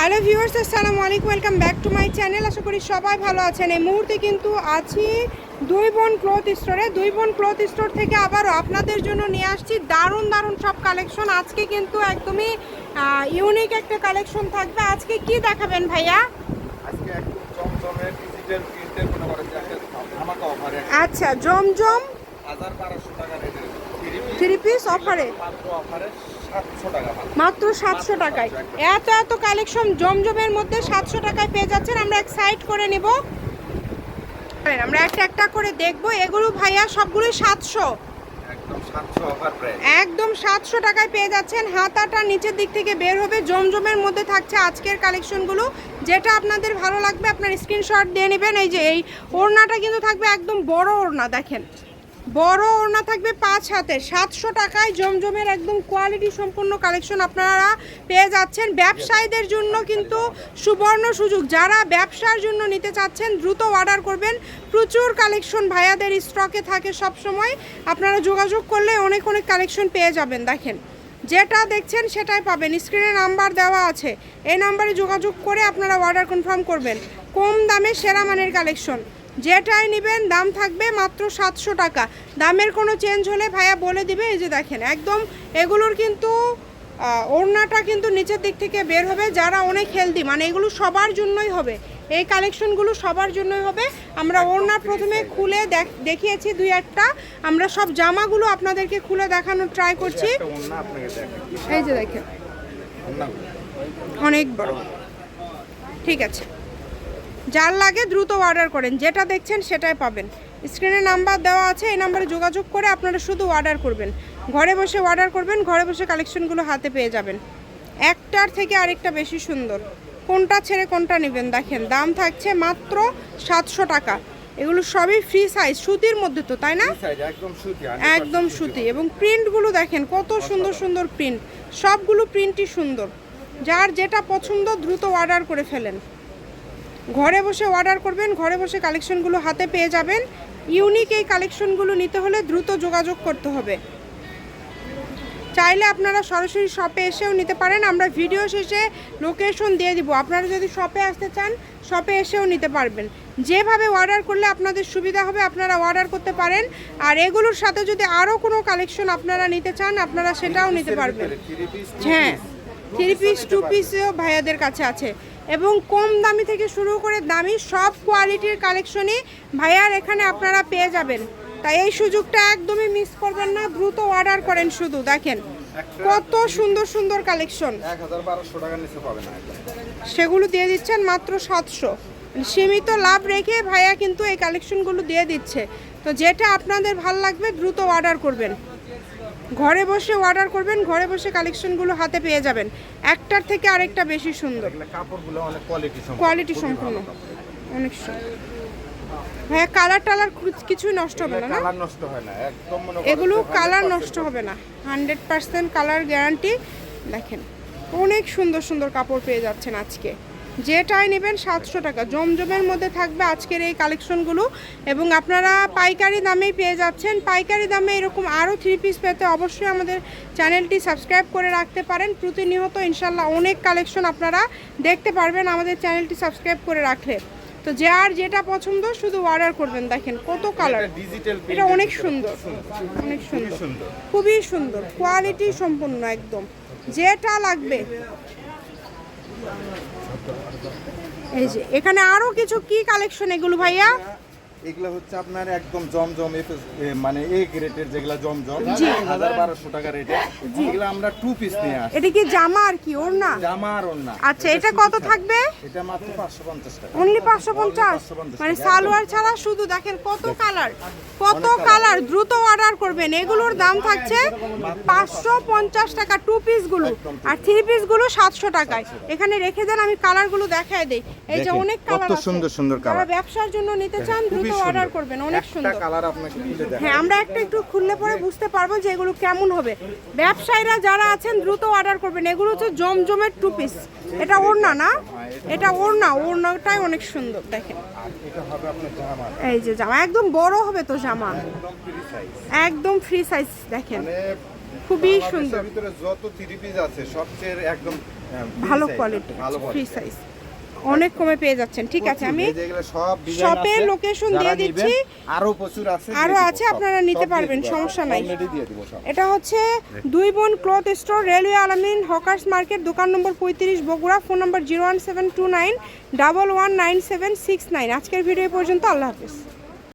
Hello viewers আসসালামু আলাইকুম welcome back to my channel আশা করি সবাই ভালো আছেন এই মুহূর্তে কিন্তু আছি দুই বোন ক্লথ স্টোরে দুই বোন ক্লথ স্টোর থেকে আবারও আপনাদের জন্য নিয়ে আসছি দারুণ দারুণ সব কালেকশন আজকে কিন্তু একদমই ইউনিক একটা কালেকশন থাকবে আজকে কি দেখাবেন ভাইয়া আজকে একদম জমজমের ডিজিটাল প্রিন্টের মনে করেন অফারে আচ্ছা জমজম হাজার বারোশো টাকা রেটের থ্রি পিস অফারে মাত্র অফারে মাত্র সাতশো টাকায়। এত এত কালেকশন জমজমের মধ্যে সাতশো টাকায় পেয়ে যাচ্ছেন। আমরা এক সাইড করে নেব। আমরা একটা একটা করে দেখব। এগুলো ভাইয়া সবগুলোই সাতশো। একদম সাতশো টাকায় পেয়ে যাচ্ছেন। হাতাটা নিচের দিক থেকে বের হবে। জমজমের মধ্যে থাকছে আজকের কালেকশনগুলো যেটা আপনাদের ভালো লাগবে আপনার স্ক্রিনশট দিয়ে নেবেন। এই যে এই ওড়নাটা কিন্তু থাকবে একদম বড় ওড়না দেখেন। বড় ওড়না থাকবে পাঁচ হাতে। সাতশো টাকায় জমজমের একদম কোয়ালিটি সম্পূর্ণ কালেকশন আপনারা পেয়ে যাচ্ছেন। ব্যবসায়ীদের জন্য কিন্তু সুবর্ণ সুযোগ। যারা ব্যবসার জন্য নিতে চাচ্ছেন, দ্রুত অর্ডার করবেন। প্রচুর কালেকশন ভাইয়াদের স্টকে থাকে সব সময় আপনারা যোগাযোগ করলে অনেক অনেক কালেকশন পেয়ে যাবেন। দেখেন, যেটা দেখছেন সেটাই পাবেন। স্ক্রিনে নাম্বার দেওয়া আছে। এই নাম্বারে যোগাযোগ করে আপনারা অর্ডার কনফার্ম করবেন। কম দামে সেরা মানের কালেকশন যেটাই নেবেন দাম থাকবে মাত্র সাতশো টাকা। দামের কোনো চেঞ্জ হলে ভাইয়া বলে দিবে এই যে দেখেন একদম এগুলোর কিন্তু ওড়নাটা কিন্তু নিচের দিক থেকে বের হবে যারা অনেক হেলদি মানে এগুলো সবার জন্যই হবে। এই কালেকশনগুলো সবার জন্যই হবে। আমরা ওড়না প্রথমে খুলে দেখ- দেখিয়েছি দুই একটা। আমরা সব জামাগুলো আপনাদেরকে খুলে দেখানোর ট্রাই করছি। এই যে দেখেন। অনেক বড়। ঠিক আছে। যার লাগে দ্রুত অর্ডার করেন। যেটা দেখছেন সেটাই পাবেন। স্ক্রিনে নাম্বার দেওয়া আছে এই নাম্বারে যোগাযোগ করে আপনারা শুধু অর্ডার করবেন। ঘরে বসে অর্ডার করবেন ঘরে বসে কালেকশনগুলো হাতে পেয়ে যাবেন। একটার থেকে আরেকটা বেশি সুন্দর। কোনটা ছেড়ে কোনটা নেবেন দেখেন দাম থাকছে মাত্র সাতশো টাকা। এগুলো সবই ফ্রি সাইজ সুতির মধ্যে তো তাই না? একদম সুতি একদম সুতি এবং প্রিন্টগুলো দেখেন কত সুন্দর সুন্দর প্রিন্ট সবগুলো প্রিন্টই সুন্দর। যার যেটা পছন্দ দ্রুত অর্ডার করে ফেলেন। ঘরে বসে অর্ডার করবেন, ঘরে বসে কালেকশনগুলো হাতে পেয়ে যাবেন। ইউনিক এই কালেকশনগুলো নিতে হলে দ্রুত যোগাযোগ করতে হবে। চাইলে আপনারা সরাসরি শপে এসেও নিতে পারেন, আমরা ভিডিও শেষে লোকেশন দিয়ে দিব। আপনারা যদি শপে আসতে চান শপে এসেও নিতে পারবেন। যেভাবে অর্ডার করলে আপনাদের সুবিধা হবে, আপনারা অর্ডার করতে পারেন। আর এগুলোর সাথে যদি আরও কোনো কালেকশন আপনারা নিতে চান, আপনারা সেটাও নিতে পারবেন। হ্যাঁ থ্রি পিস টু পিসও ভাইয়াদের কাছে আছে। এবং কম দামি থেকে শুরু করে দামি সব কোয়ালিটির কালেকশনই ভাইয়ার এখানে আপনারা পেয়ে যাবেন। তাই এই সুযোগটা একদমই মিস করবেন না, দ্রুত অর্ডার করেন শুধু, দেখেন। কত সুন্দর সুন্দর কালেকশন। সেগুলো দিয়ে দিচ্ছেন মাত্র সাতশো। সীমিত লাভ রেখে ভাইয়া কিন্তু এই কালেকশনগুলো দিয়ে দিচ্ছে। তো যেটা আপনাদের ভালো লাগবে, দ্রুত অর্ডার করবেন। ঘরে বসে অর্ডার করবেন ঘরে বসে কালেকশনগুলো হাতে পেয়ে যাবেন। একটার থেকে আরেকটা বেশি সুন্দর। কাপড়গুলো অনেক কোয়ালিটি কোয়ালিটি সম্পূর্ণ অনেক সুন্দর ভাইয়া কালার টালার কিছুই নষ্ট হবে না না? কালার নষ্ট হয় না একদম এগুলো কালার নষ্ট হবে না। হান্ড্রেড পার্সেন্ট কালার গ্যারান্টি দেখেন অনেক সুন্দর সুন্দর কাপড় পেয়ে যাচ্ছেন আজকে। যেটাই নেবেন সাতশো টাকা। জমজমের মধ্যে থাকবে আজকের এই কালেকশনগুলো এবং আপনারা পাইকারি দামেই পেয়ে যাচ্ছেন। পাইকারি দামে এরকম আরও থ্রি পিস পেতে অবশ্যই আমাদের চ্যানেলটি সাবস্ক্রাইব করে রাখতে পারেন। প্রতিনিয়ত ইনশাল্লাহ অনেক কালেকশন আপনারা দেখতে পারবেন আমাদের চ্যানেলটি সাবস্ক্রাইব করে রাখলে। তো যে আর যেটা পছন্দ শুধু অর্ডার করবেন। দেখেন কত কালার এটা অনেক সুন্দর। অনেক সুন্দর। সুন্দর। খুবই সুন্দর। কোয়ালিটি সম্পূর্ণ একদম। যেটা লাগবে। এই যে এখানে আরও কিছু কি কালেকশন এগুলো ভাইয়া? এগুলো হচ্ছে আপনার একদম জমজম মানে এ গ্রেডের যেগুলা জমজম হাজার বারোশো টাকা রেটে। এগুলো আমরা টু পিস নিয়ে আসি এটা কি জামা আর কি ওর না জামা আর ওড়না। আচ্ছা এটা কত থাকবে? এটা মাত্র পাঁচশো পঞ্চাশ টাকা। অনলি পাঁচশো পঞ্চাশ? মানে সালোয়ার ছাড়া শুধু দেখেন কত কালার কত কালার। দ্রুত অর্ডার করবেন। এগুলোর দাম থাকছে পাঁচশো পঞ্চাশ টাকা টু পিসগুলো। আর থ্রি পিসগুলো সাতশো টাকায়। এখানে রেখে দেন আমি কালারগুলো দেখায় দেই। এই যে অনেক কালার সুন্দর সুন্দর colour। ব্যবসার জন্য নিতে চান দ্রুত সুন্দর। অর্ডার করবেন অনেক সুন্দর। কালার আপনাকে। হ্যাঁ আমরা একটা একটু খুললে পরে বুঝতে পারব যে এগুলো কেমন হবে। ব্যবসায়ীরা যারা আছেন দ্রুত অর্ডার করবেন। এগুলো হচ্ছে জমজমের টু পিস এটা ওড়না না? এটা ওড়না। ওড়নাটাই অনেক সুন্দর দেখেন। এই যে জামা। একদম বড় হবে তো জামা। একদম ফ্রি সাইজ দেখেন। মানে খুবই সুন্দর। ভিতরে যত থ্রি পিস আছে সবচেয়ে একদম ভালো কোয়ালিটি ফ্রি সাইজ অনেক কমে পেয়ে যাচ্ছেন ঠিক আছে আমি শপের লোকেশন দিয়ে দিচ্ছি। আরও প্রচুর আছে আরও আছে, আপনারা নিতে পারবেন, সমস্যা নাই। এটা হচ্ছে দুই বোন cloth store railway Alamin hawkers market দোকান নম্বর পঁয়ত্রিশ বগুড়া ফোন নম্বর zero one seven two nine double one nine seven six nine আজকের ভিডিও পর্যন্ত আল্লাহ হাফিজ